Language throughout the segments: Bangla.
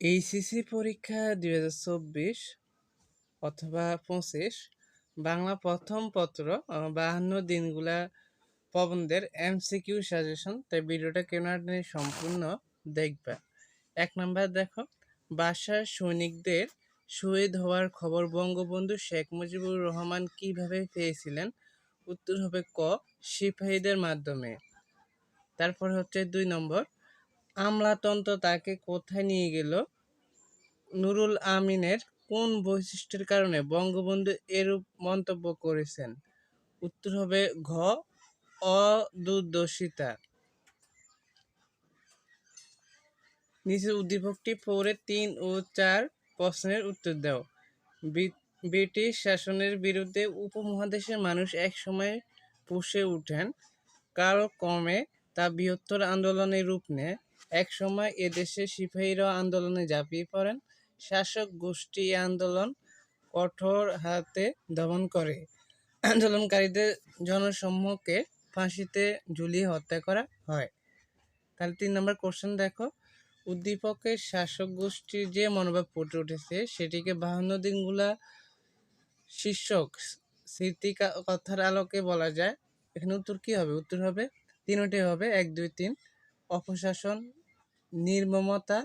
এইচএসসি পরীক্ষা দুই হাজার চব্বিশ অথবা পঁচিশ, বাংলা প্রথম পত্র বাহান্ন দিনগুলা প্রবন্ধের এমসিকিউ সাজেশন তাই ভিডিওটা কেনার সম্পূর্ণ দেখবা। এক নাম্বার দেখো, বাসার সৈনিকদের শহীদ হওয়ার খবর বঙ্গবন্ধু শেখ মুজিবুর রহমান কীভাবে পেয়েছিলেন? উত্তর হবে ক, সিপাহীদের মাধ্যমে। তারপর হচ্ছে দুই নম্বর আমলাতন্ত্র তাকে কোথায় নিয়ে গেল? নুরুল আমিনের কোন বৈশিষ্ট্যের কারণে বঙ্গবন্ধু এরূপ মন্তব্য করেছেন? উত্তর হবে ঘ, অদূরদর্শিতা। নিচের উদ্দীপকটি পড়ে তিন ও চার প্রশ্নের উত্তর দাও। ব্রিটিশ শাসনের বিরুদ্ধে উপমহাদেশের মানুষ একসময় পুষে ওঠেন কালক্রমে তা বৃহত্তর আন্দোলনের রূপ নেয়। একসময় এদেশে সিপাহীরাও আন্দোলনে ঝাঁপিয়ে পড়েন। শাসক গোষ্ঠী আন্দোলন কঠোর হাতে দমন করে। আন্দোলনকারীদের জনসমূহকে ফাঁসিতে ঝুলিয়ে হত্যা করা হয়। তাহলে তিন নম্বর কোশ্চেন দেখো। উদ্দীপকের শাসক গোষ্ঠীর যে মনোভাব ফুটে উঠেছে, সেটিকে বাহান্ন দিনগুলা শীর্ষক স্মৃতি কথার আলোকে বলা যায়। এখানে উত্তর কি হবে? উত্তর হবে, তিনটি হবে, এক, দুই, তিন। অপশাসন, নির্মমতা,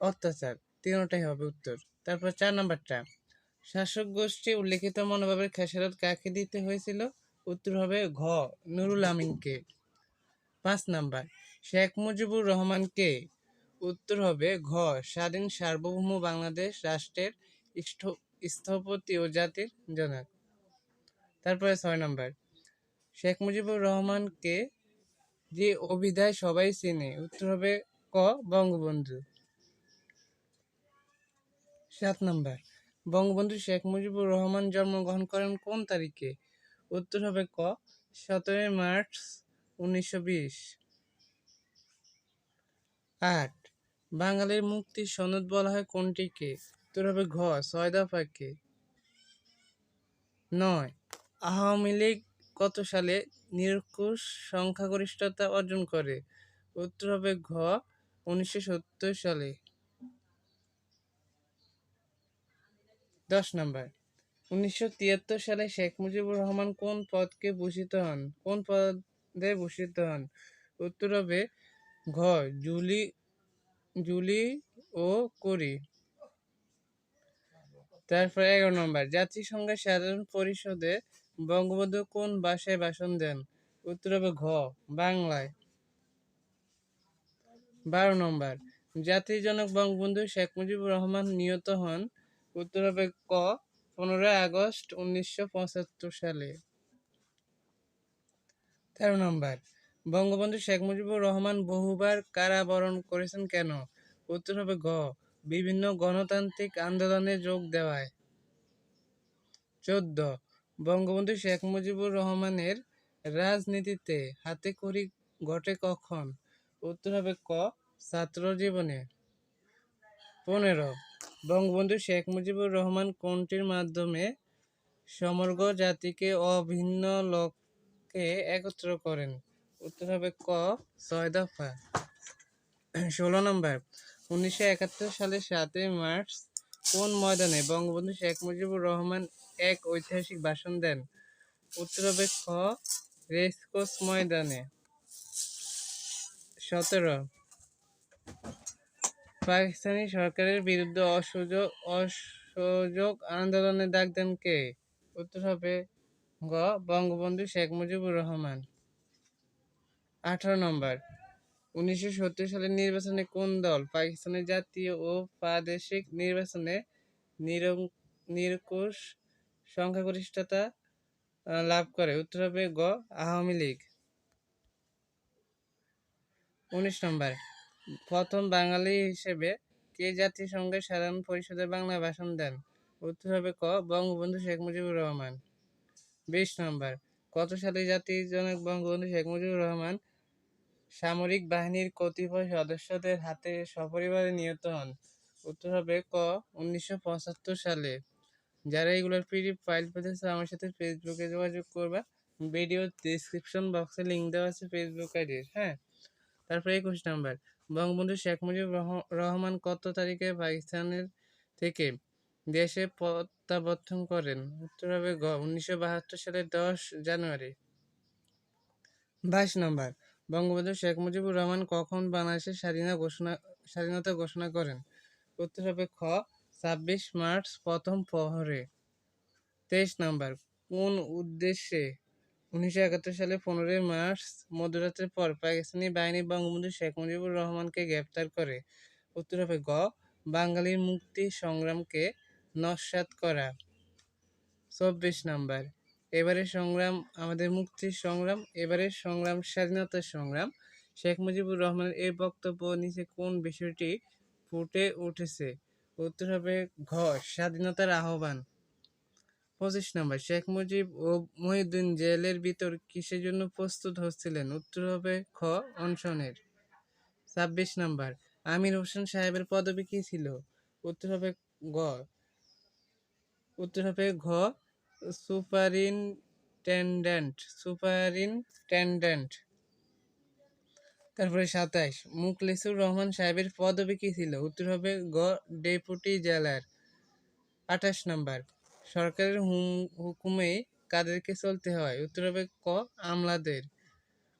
অত্যাচার, তিনটাই হবে উত্তর। তারপর চার নাম্বারটা। শাসক গোষ্ঠী উল্লেখিত মনোভাবের খেসারত কাকে দিতে হয়েছিল? উত্তর হবে ঘ, নুরুল আমিনকে। পাঁচ নাম্বার, শেখ মুজিবুর রহমানকে। উত্তর হবে ঘ, স্বাধীন সার্বভৌম বাংলাদেশ রাষ্ট্রের স্থপতি ও জাতির জনক। তারপরে ছয় নাম্বার, শেখ মুজিবুর রহমানকে যে অভিধায় সবাই চেনে, উত্তর হবে ক, বঙ্গবন্ধু। সাত নম্বর। বঙ্গবন্ধু শেখ মুজিবুর রহমান জন্মগ্রহণ করেন কোন তারিখে? উত্তর হবে ক, সতেরোই মার্চ উনিশশো বিশ। আট। বাঙালির মুক্তির সনদ বলা হয় কোনটিকে উত্তর হবে ঘ, ছয় দফাকে নয়। আওয়ামী লীগ কত সালে নিরঙ্কুশ সংখ্যাগরিষ্ঠতা অর্জন করে? উত্তর হবে ঘ, উনিশশো সত্তর সালে। দশ নম্বর। উনিশশো তিয়াত্তর সালে শেখ মুজিবুর রহমান কোন পদকে ভূষিত হন? কোন পদে ভূষিত হন? উত্তর হবে ঘ, জুলি জুলি ও করি। তারপর এগারো নম্বর। জাতিসংঘের সাধারণ পরিষদে বঙ্গবন্ধু কোন ভাষায় ভাষণ দেন? উত্তর হবে ঘ, বাংলায়। বারো নম্বর জাতির জনক বঙ্গবন্ধু শেখ মুজিবুর রহমান নিহত হন। উত্তর হবে ক, পনেরোই আগস্ট উনিশশো পঁচাত্তর সালে। তেরো নম্বর, বঙ্গবন্ধু শেখ মুজিবুর রহমান বহুবার কারাবরণ করেছেন কেন? উত্তর হবে গ বিভিন্ন গণতান্ত্রিক আন্দোলনে যোগ দেওয়ায়। চোদ্দ বঙ্গবন্ধু শেখ মুজিবুর রহমানের রাজনীতিতে হাতে খড়ি ঘটে কখন? উত্তর হবে ক, ছাত্র জীবনে। পনেরো, বঙ্গবন্ধু শেখ মুজিবুর রহমান কোনটির মাধ্যমে সমগ্র জাতিকে অভিন্ন লক্ষ্যে একত্র করেন? উত্তর হবে ক, ছয় দফা। ষোলো নম্বর, উনিশশো একাত্তর সালের সাতই মার্চ কোন ময়দানে বঙ্গবন্ধু শেখ মুজিবুর রহমান এক ঐতিহাসিক ভাষণ দেন। উত্তর হবে রেসকোর্স ময়দানে। সতেরো। পাকিস্তানি সরকারের বিরুদ্ধে অসহযোগ অসহযোগ আন্দোলনের ডাক দেন কে? উত্তর হবে গ, বঙ্গবন্ধু শেখ মুজিবুর রহমান। আঠারো নম্বর। উনিশশো সত্তর সালের নির্বাচনে কোন দল পাকিস্তানের জাতীয় ও প্রাদেশিক নির্বাচনে নিরং- নিরঙ্কুশ সংখ্যাগরিষ্ঠতা লাভ করে। উত্তর হবে গ, আওয়ামী লীগ। উনিশ নম্বর। প্রথম বাঙালি হিসেবে কে জাতিসংঘের সাধারণ পরিষদের বাংলা ভাষণ দেন? উত্তর হবে ক, বঙ্গবন্ধু শেখ মুজিবুর রহমান। বিশ নম্বর। কত সালে জাতির জনক বঙ্গবন্ধু শেখ মুজিবুর রহমান সামরিক বাহিনীর কতিপয় সদস্যদের হাতে সপরিবারে নিহত হন? উত্তর হবে ক, উনিশশো পঁচাত্তর সালে। যারা এগুলোর পিডিএফ ফাইল পেতেছে আমার সাথে ফেসবুকে যোগাযোগ করবা। ভিডিও ডিসক্রিপশন বক্সে লিংক দেওয়া আছে ফেসবুক আইডির হ্যাঁ? তারপরে একুশ নাম্বার, বঙ্গবন্ধু শেখ মুজিবুর রহ- রহমান কত তারিখে পাকিস্তানের থেকে দেশে প্রত্যাবর্তন করেন? উত্তর হবে গ, উনিশশো বাহাত্তর সালের দশ জানুয়ারি। বাইশ নম্বর, বঙ্গবন্ধু শেখ মুজিবুর রহমান কখন বাংলাদেশের স্বাধীনতা ঘোষণা স্বাধীনতা ঘোষণা করেন? উত্তর হবে খ ছাব্বিশ মার্চ প্রথম প্রহরে। তেইশ নম্বর, কোন উদ্দেশ্যে উনিশশো একাত্তর সালে পনেরোই মার্চ মধ্যরাতের পর পাকিস্তানি বাহিনী বঙ্গবন্ধু শেখ মুজিবুর রহমানকে গ্রেপ্তার করে? উত্তর হবে গ, বাঙালির মুক্তি সংগ্রামকে নস্যাৎ করা। চব্বিশ নাম্বার, এবারের সংগ্রাম, আমাদের মুক্তির সংগ্রাম, এবারের সংগ্রাম স্বাধীনতার সংগ্রাম। শেখ মুজিবুর রহমানের এই বক্তব্য নিচে কোন বিষয়টি ফুটে উঠেছে? উত্তর হবে ঘ, স্বাধীনতার আহ্বান। পঁচিশ নম্বর, শেখ মুজিব ও মহিউদ্দিন জেলের ভিতর কিসের জন্য প্রস্তুত হচ্ছিলেন? উত্তর হবে খ অনশনের। ছাব্বিশ নম্বর, আমির হোসেন সাহেবের পদবি কি ছিল? উত্তর হবে গ উত্তর হবে ঘ, সুপারিনটেন্ডেন্ট সুপারিনটেন্ডেন্ট। তারপরে সাতাইশ মুখলেসুর রহমান সাহেবের পদবি কি ছিল? উত্তর হবে গ, ডেপুটি জেলার। আঠাশ নম্বর। সরকারের হুম, হুকুমে কাদেরকে চলতে হয়? উত্তর হবে ক, আমলাদের।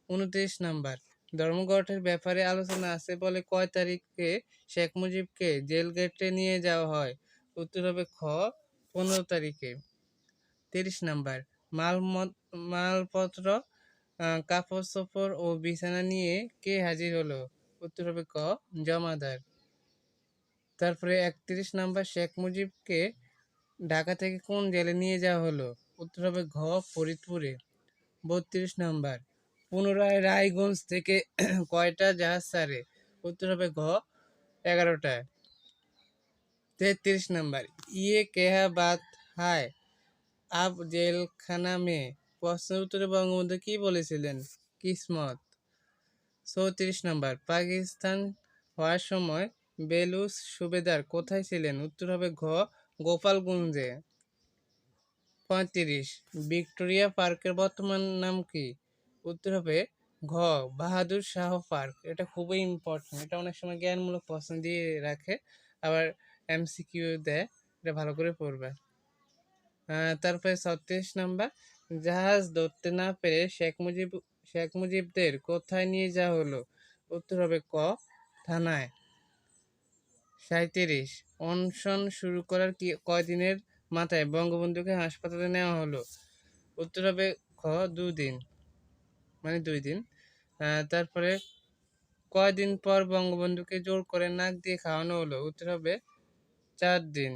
উনত্রিশ নম্বর। ধর্মঘটের ব্যাপারে আলোচনা আছে বলে কয় তারিখে শেখ মুজিবকে জেল গেটে নিয়ে যাওয়া হয়? উত্তর হবে খ, পনেরো তারিখে। তিরিশ নাম্বার। মাল মালপত্র কাপড় চোপড় ও বিছানা নিয়ে কে হাজির হলো? উত্তর হবে ক, জমাদার। তারপরে একত্রিশ নাম্বার শেখ মুজিবকে ঢাকা থেকে কোন জেলে নিয়ে যাওয়া হলো? উত্তর হবে ঘ, ফরিদপুরে। বত্রিশ নাম্বার, পুনরায় রায়গঞ্জ থেকে কয়টা জাহাজ ছাড়ে? উত্তর হবে ঘ, এগারোটা। তেত্রিশ নাম্বার ইয়ে কেহা বাত হায়? আব জেলখানা মে। প্রশ্নের উত্তরে বঙ্গবন্ধু কি বলেছিলেন? কিসমত। চৌত্রিশ নাম্বার, পাকিস্তান হওয়ার সময় বেলুস সুবেদার কোথায় ছিলেন? উত্তর হবে ঘ, গোপালগঞ্জে। পঁয়ত্রিশ, ভিক্টোরিয়া পার্কের বর্তমান নাম কি? উত্তর হবে ঘ, বাহাদুর শাহ পার্ক। এটা খুবই ইম্পর্টেন্ট এটা অনেক সময় জ্ঞানমূলক প্রশ্ন দিয়ে রাখে, আবার এমসিকিউ দেয়, এটা ভালো করে পড়বে। তারপরে ছত্রিশ নাম্বার জাহাজ ধরতে না পেরে শেখ মুজিব, শেখ মুজিবদের কোথায় নিয়ে যাওয়া হলো? উত্তর হবে ক, থানায়। সাঁইত্রিশ, অনশন শুরু করার কি কয়দিনের মাথায় বঙ্গবন্ধুকে হাসপাতালে নেওয়া হলো? উত্তর হবে খ দুদিন মানে দুই দিন। তারপরে কয়দিন পর বঙ্গবন্ধুকে জোর করে নাক দিয়ে খাওয়ানো হলো? উত্তর হবে চার দিন।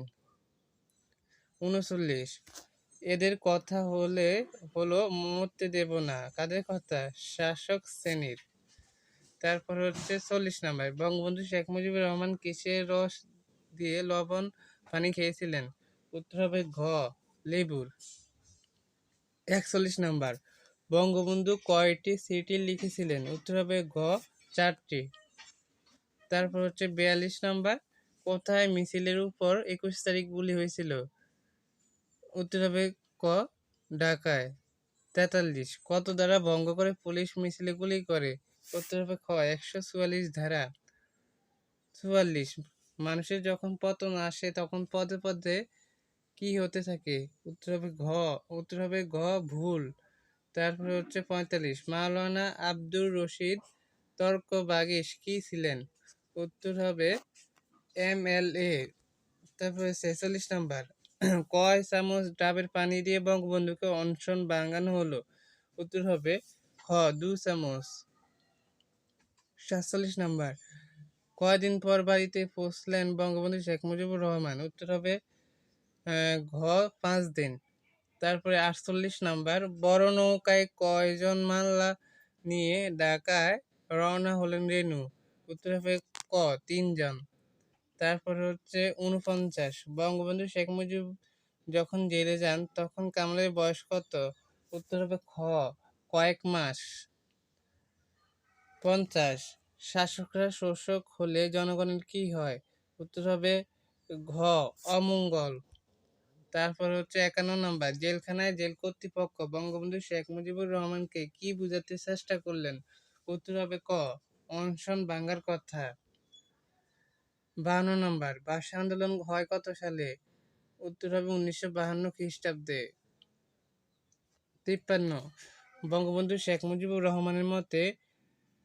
উনচল্লিশ এদের কথা হলে হলো মরতে দেব না। কাদের কথা? শাসক শ্রেণির। তারপর হচ্ছে চল্লিশ নাম্বার। বঙ্গবন্ধু শেখ মুজিবুর রহমান কিসের রস দিয়ে লবণ পানি খেয়েছিলেন? উত্তর হবে ঘ, লেবুর। একচল্লিশ নাম্বার। বঙ্গবন্ধু কয়টি সিটি লিখেছিলেন? উত্তর হবে ঘ, চারটি। তারপর হচ্ছে বিয়াল্লিশ নাম্বার। কোথায় মিছিলের উপর একুশ তারিখ গুলি হয়েছিল? উত্তর হবে ক ঢাকায়? তেতাল্লিশ। কত দ্বারা ভঙ্গ করে পুলিশ মিছিলে গুলি করে? উত্তর হবে খ, একশো চুয়াল্লিশ ধারা। চুয়াল্লিশ। মানুষের যখন পতন আসে, তখন পদে পদে কি হতে থাকে? উত্তর হবে ঘ, উত্তর হবে ঘ, ভুল। তারপরে হচ্ছে পঁয়তাল্লিশ। মাওলানা আব্দুর রশিদ তর্ক বাগিস কি ছিলেন? উত্তর হবে এম এল এ। তারপরে ছেচল্লিশ নাম্বার। কয় চামচ ডাবের পানি দিয়ে বঙ্গবন্ধুকে অনশন বাঙানো হলো? উত্তর হবে খ, দু চামচ। সাতচল্লিশ নাম্বার। কয়দিন পর বাড়িতে পৌঁছলেন বঙ্গবন্ধু শেখ মুজিবুর রহমান? উত্তর হবে ঘ, পাঁচ দিন। তারপরে আটচল্লিশ নাম্বার। বড় নৌকায় কয়জন মাল্লা নিয়ে ঢাকায় রওনা হলেন রেনু? উত্তর হবে ক, তিনজন। তারপর হচ্ছে উনপঞ্চাশ। বঙ্গবন্ধু শেখ মুজিব যখন জেলে যান, তখন কামালের বয়স কত? উত্তর হবে খ, কয়েক মাস। পঞ্চাশ। শাসকরা শোষক হলে জনগণের কি হয়? উত্তর হবে ঘ, অমঙ্গল। তারপর হচ্ছে একান্ন নম্বর, জেলখানায় জেল কর্তৃপক্ষ বঙ্গবন্ধু শেখ মুজিবুর রহমানকে কি বুঝাতে চেষ্টা করলেন? উত্তর হবে ক, অনশন ভাঙ্গার কথা। বাহান্ন নম্বর ভাষা আন্দোলন হয় কত সালে? উত্তর হবে উনিশশো বাহান্ন খ্রিস্টাব্দে। তিপ্পান্ন, বঙ্গবন্ধু শেখ মুজিবুর রহমানের মতে,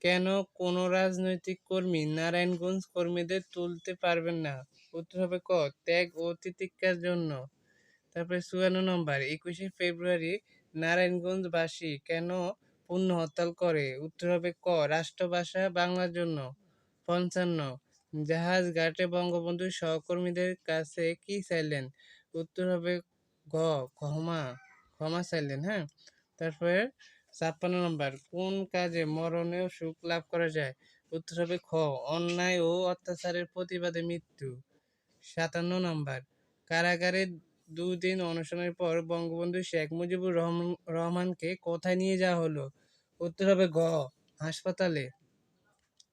কেন কোনো রাজনৈতিক কর্মী নারায়ণগঞ্জ কর্মীদের তুলতে পারবেন না? উত্তর হবে ক, ত্যাগ ও তিতিক্ষার জন্য। তারপরে চুয়ান্ন নম্বর, একুশে ফেব্রুয়ারি নারায়ণগঞ্জবাসী কেন পুণ্য হরতাল করে? উত্তর হবে ক, রাষ্ট্রভাষা বাংলার জন্য। পঞ্চান্ন জাহাজ, ঘাটে বঙ্গবন্ধু সহকর্মীদের কাছে কি চাইলেন? উত্তর হবে গ ক্ষমা ক্ষমা চাইলেন হ্যাঁ? তারপরে ছাপ্পান্ন নম্বর, কোন কাজে মরণেও সুখ লাভ করা যায়? উত্তর হবে খ, অন্যায় ও অত্যাচারের প্রতিবাদে মৃত্যু। সাতান্ন নম্বর, কারাগারে দুদিন অনশনের পর বঙ্গবন্ধু শেখ মুজিবুর রহমান রহমানকে কোথায় নিয়ে যাওয়া হলো? উত্তর হবে গ হাসপাতালে।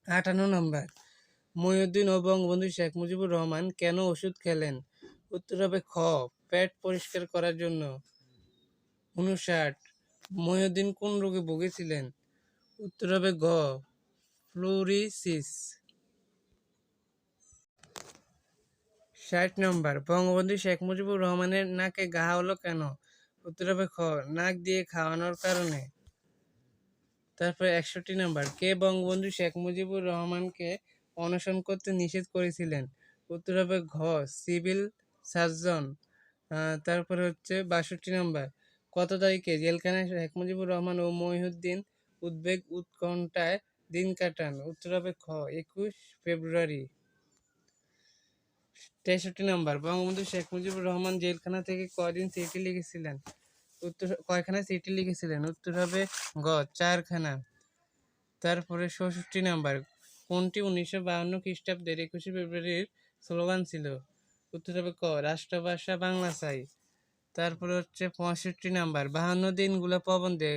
আটান্ন নম্বর মহিউদ্দিন ও বঙ্গবন্ধু শেখ মুজিবুর রহমান কেন ওষুধ খেলেন? উত্তর হবে খ, পেট পরিষ্কার করার জন্য। উনষাট, মহিউদ্দিন কোন রোগে ভুগেছিলেন? উত্তর হবে গ ফ্লুরিসিস। ষাট নম্বর, বঙ্গবন্ধু শেখ মুজিবুর রহমানের নাকে ঘা হলো কেন? উত্তর হবে খ, নাক দিয়ে খাওয়ানোর কারণে। তারপর একষট্টি নম্বর, কে বঙ্গবন্ধু শেখ মুজিবুর রহমানকে অনশন করতে নিষেধ করেছিলেন। উত্তর হবে ঘ, সিভিল সার্জন তারপরে হচ্ছে বাষট্টি নম্বর। কত তারিখে জেলখানায় শেখ মুজিবুর রহমান ও মহিউদ্দিন উদ্বেগ উৎকণ্ঠায় দিন কাটান? উত্তর হবে খ একুশ ফেব্রুয়ারি। তেষট্টি নম্বর, বঙ্গবন্ধু শেখ মুজিবুর রহমান জেলখানা থেকে কয়দিন চিঠি লিখেছিলেন? উত্তর, কয়খানা চিঠি লিখেছিলেন? উত্তর হবে গ চারখানা। তারপরে ষষট্টি নাম্বার কোনটি উনিশশো বাহান্ন খ্রিস্টাব্দের একুশে ফেব্রুয়ারির স্লোগান ছিল? উত্তর হবে ক, রাষ্ট্রভাষা বাংলা চাই তারপরে হচ্ছে পঁয়ষট্টি নাম্বার, বাহান্ন দিনগুলো প্রবন্ধে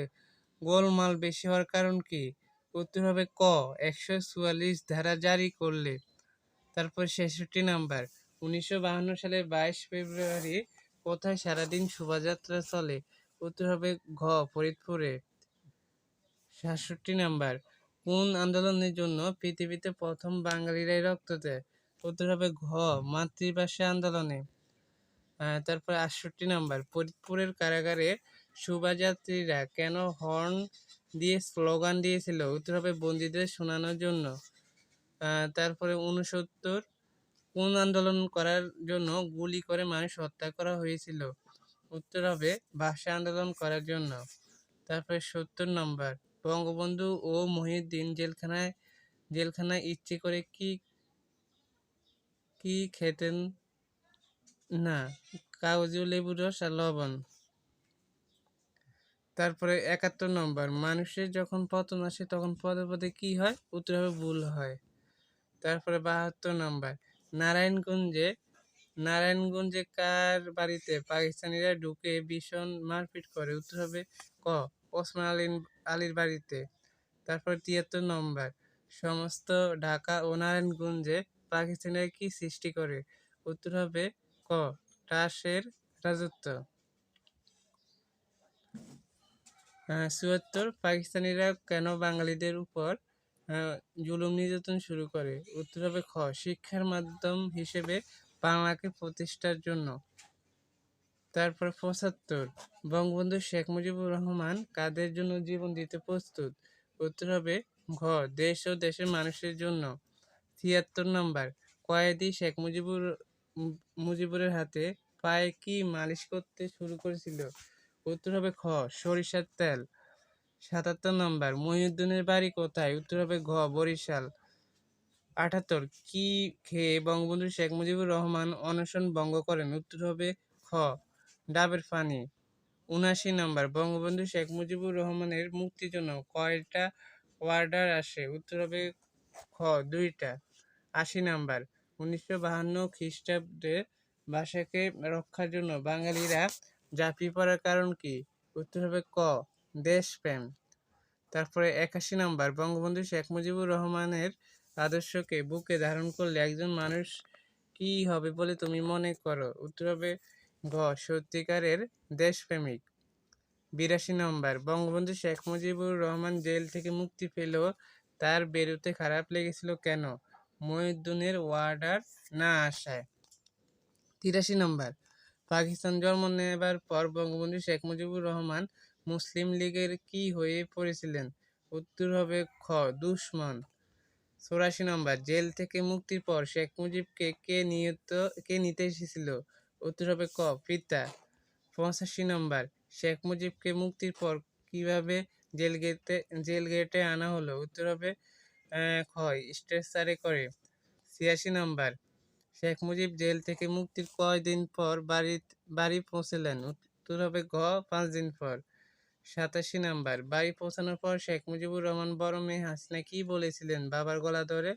গোলমাল বেশি হওয়ার কারণ কি? উত্তর হবে ক, একশো চুয়াল্লিশ ধারা জারি করলে। তারপর ছেষট্টি নাম্বার, উনিশশো বাহান্ন সালের বাইশ ফেব্রুয়ারি কোথায় সারাদিন শোভাযাত্রা চলে? উত্তর হবে ঘ, ফরিদপুরে। সাতষট্টি নাম্বার কোন আন্দোলনের জন্য পৃথিবীতে প্রথম বাঙালিরাই রক্ত দেয়? উত্তর হবে ঘ, মাতৃভাষা আন্দোলনে। তারপর আটষট্টি নাম্বার, ফরিদপুরের কারাগারে শোভাযাত্রীরা কেন হর্ন দিয়ে স্লোগান দিয়েছিল? উত্তর হবে বন্দীদের শোনানোর জন্য। তারপরে উনসত্তর কোন আন্দোলন করার জন্য গুলি করে মানুষ হত্যা করা হয়েছিল? উত্তর হবে ভাষা আন্দোলন করার জন্য। তারপরে সত্তর নম্বর বঙ্গবন্ধু ও মহিউদ্দিন জেলখানায় জেলখানায় ইচ্ছে করে কি কি খেতেন? না, কাগজি লেবুর রস আর লবণ। তারপরে একাত্তর নম্বর, মানুষের যখন পতন আসে তখন পদে পদে কি হয়? উত্তর হবে ভুল হয়। তারপরে বাহাত্তর নম্বর, নারায়ণগঞ্জে নারায়ণগঞ্জে কার বাড়িতে পাকিস্তানিরা ঢুকে ভীষণ মারপিট করে? উত্তর হবে ক ওসমান আলী আলীর বাড়িতে। তারপর তিয়াত্তর নম্বর। সমস্ত ঢাকা ও নারায়ণগঞ্জে পাকিস্তানের কি সৃষ্টি করে? উত্তর হবে ক টাসের রাজত্ব। চুয়াত্তর, পাকিস্তানিরা কেন বাঙালিদের উপর জুলুম নির্যাতন শুরু করে? উত্তর হবে খ, শিক্ষার মাধ্যম হিসেবে বাংলাকে প্রতিষ্ঠার জন্য। তারপর পঁচাত্তর। বঙ্গবন্ধু শেখ মুজিবুর রহমান, কাদের জন্য জীবন দিতে প্রস্তুত? উত্তর হবে ঘ, দেশ ও দেশের মানুষের জন্য। ছিয়াত্তর নম্বর, কয়েদি শেখ মুজিবুর, মুজিবুরের হাতে পায়ে কি মালিশ করতে শুরু করেছিল? উত্তর হবে খ, সরিষার তেল। সাতাত্তর নম্বর, মহিউদ্দিনের বাড়ি কোথায়? উত্তর হবে ঘ, বরিশাল। আটাত্তর, কি খেয়ে বঙ্গবন্ধু শেখ মুজিবুর রহমান অনশন ভঙ্গ করেন? উত্তর হবে খ ডাবের পানি। উনাশি নম্বর, বঙ্গবন্ধু শেখ মুজিবুর রহমানের মুক্তির জন্য কয়টা ওয়ার্ডার আসে? উত্তর হবে খ, দুইটা। আশি নাম্বার, উনিশশো বাহান্ন খ্রিস্টাব্দে ভাষাকে রক্ষার জন্য বাঙালিরা ঝাঁপিয়ে পড়ার কারণ কি? উত্তর হবে ক, দেশপ্রেম। তারপরে একাশি নাম্বার, বঙ্গবন্ধু শেখ মুজিবুর রহমানের আদর্শকে বুকে ধারণ করলে একজন মানুষ কি হবে বলে তুমি মনে করো? উত্তর হবে ঘ সত্যিকারের দেশপ্রেমিক। বিরাশি নম্বর, বঙ্গবন্ধু শেখ মুজিবুর রহমান জেল থেকে মুক্তি পেলেও তার বেরোতে খারাপ লেগেছিল কেন? মহিউদ্দিনের ওয়ার্ডার না আসায়। তিরাশি নম্বর, পাকিস্তান জন্ম নেবার পর বঙ্গবন্ধু শেখ মুজিবুর রহমান মুসলিম লীগের কি হয়ে পড়েছিলেন? উত্তর হবে খ, দুশ্মন। চৌরাশি নম্বর, জেল থেকে মুক্তির পর শেখ মুজিবকে কে নিয়ত কে নিতে এসেছিল? উত্তর হবে ক, পিতা। পঁচাশি নম্বর, শেখ মুজিবকে মুক্তির পর কীভাবে জেল গেটে জেল গেটে আনা হলো? উত্তর হবে খ স্ট্রেচারে করে। ছিয়াশি নম্বর, শেখ মুজিব জেল থেকে মুক্তির কয়দিন পর বাড়ি বাড়ি পৌঁছলেন? উত্তর হবে ঘ পাঁচ দিন পর। সাতাশি নাম্বার, বাড়ি পৌঁছানোর পর শেখ মুজিবুর রহমান বড় মেয়ে হাসিনা কি বলেছিলেন? বাবার গলা ধরে,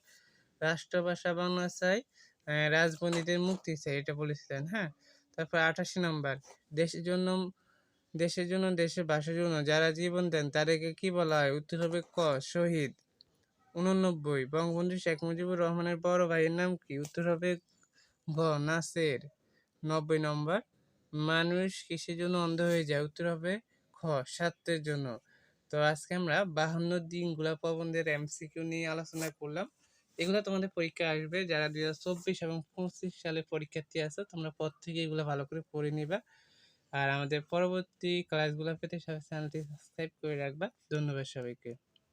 রাষ্ট্রভাষা বাংলা চাই রাজবন্দীদের মুক্তি চাই, এটা বলেছিলেন হ্যাঁ? তারপর আঠাশি নাম্বার, দেশের জন্য দেশের জন্য, দেশের ভাষার জন্য যারা জীবন দেন, তাদেরকে কি বলা হয়? উত্তর হবে ক, শহীদ। উননব্বই বঙ্গবন্ধু শেখ মুজিবুর রহমানের বড় ভাইয়ের নাম কি? উত্তর হবে গ নাসের। নব্বই নম্বর, মানুষ কিসের জন্য অন্ধ হয়ে যায়? উত্তর হবে খ, স্বার্থের জন্য। তো আজকে আমরা বাহান্ন দিনগুলা প্রবন্ধের এমসিকিউ নিয়ে আলোচনা করলাম। এগুলো তোমাদের পরীক্ষা আসবে। যারা দুই হাজার চব্বিশ এবং পঁচিশ সালে পরীক্ষার্থী আছে, তোমরা পর থেকে এগুলো ভালো করে পড়ে নিবা। আর আমাদের পরবর্তী ক্লাসগুলো পেতে চ্যানেলটি সাবস্ক্রাইব করে রাখবা। ধন্যবাদ সবাইকে।